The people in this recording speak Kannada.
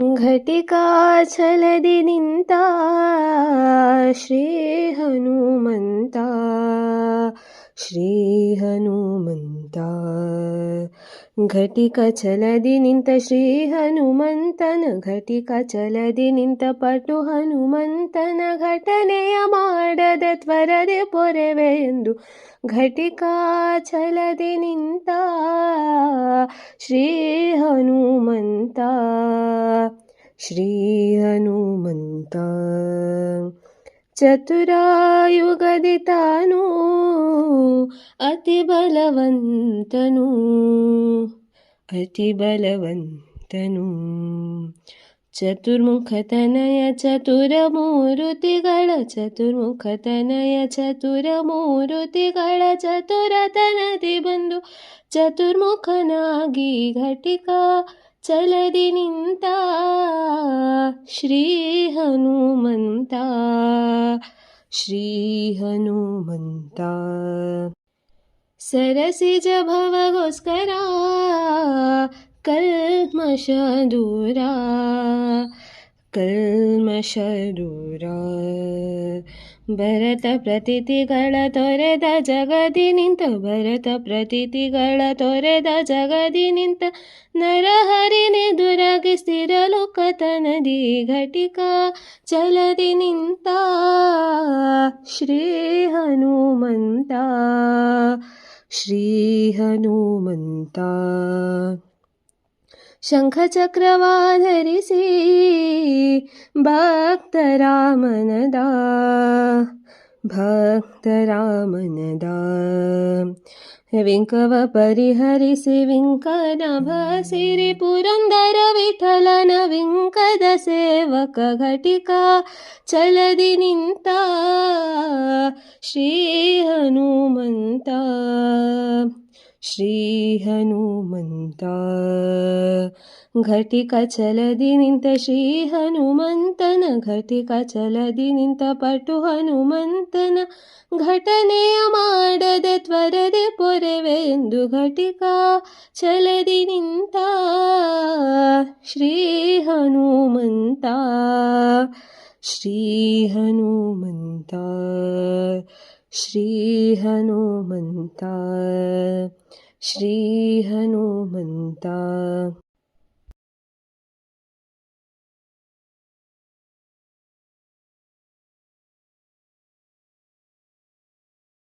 ಘಟಿಕಾ ಛಲದಿ ನಿಂತ ಶ್ರೀ ಹನುಮಂತ ಶ್ರೀ ಹನುಮಂತ ಘಟಿಕ ಛಲದಿ ನಿಂತ ಶ್ರೀ ಹನುಮಂತನ ಘಟಿಕ ಛಲದಿ ನಿಂತ ಪಟು ಹನುಮಂತನ ಘಟನೆಯ ಮಾಡದ ತ್ವರದೆ ಪೊರೆವೆ ಎಂದು ಘಟಿಕಾ ಛಲದಿ ನಿಂತ ಶ್ರೀ ಹನುಮಂತ श्रीहनुमन्त। चतुरायुगदि अतिबलवन्तनु अतिबलवन्तनु। चतुर्मुखतनय चतुरमूरुतिगळ चतुर्मुखतनय चतुरमूरुतिगळ चतुरतनति बन्धु चतुर्मुखनागी घटिका ಚತುರ ಮೂರುತಿಗಳ ಚತುರತನದಿ ಬಂದು ಚತುರ್ಮುಖನಾಗಿ ಘಟಿಕ ಚಲದಿ ನಿಂತ ಶ್ರೀ ಹನುಮಂತ ಶ್ರೀ ಹನುಮಂತ ಸರಸಿಜ ಭವಗೋಸ್ಕರ ಕಲ್ಮಶ ದೂರ ಕಲ್ಮಶ ದೂರ ಭರತ ಪ್ರತಿತಿಗಳ ತೊರೆದ ಜಗದಿ ನಿಂತ, ಭರತ ಪ್ರತಿತಿಗಳ ತೊರೆದ ಜಗದಿ ನಿಂತ ನರಹರಿನೆದುರಾಗಿ ಸ್ಥಿರಲೋಕತನದಿ ಘಟಿಕ ಚಲದಿ ನಿಂತ, ಶ್ರೀ ಹನುಮಂತ ಶ್ರೀ ಹನುಮಂತ. शङ्खचक्रवाधरिषि भक्त रामनदा भक्त रामनदाेङ्कव परिहरि सिविङ्कनभासि चलदि निन्ता श्रीहनुमन्ता। ಶ್ರೀ ಹನುಮಂತ ಶ್ರೀ ಹನುಮಂತ ಘಟಿಕ ಚಲದಿ ನಿಂತ ಶ್ರೀ ಹನುಮಂತನ ಘಟಿಕ ಚಲದಿ ನಿಂತ ಪಟು ಹನುಮಂತನ ಘಟನೆಯ ಮಾಡದೆ ತ್ವರದೆ ಪೊರೆವೆ ಎಂದು ಘಟಿಕ ಚಲದಿ ನಿಂತ ಶ್ರೀ ಹನುಮಂತ ಶ್ರೀ ಹನುಮಂತ ಶ್ರೀ ಹನುಮಂತ श्री हनुमन्ता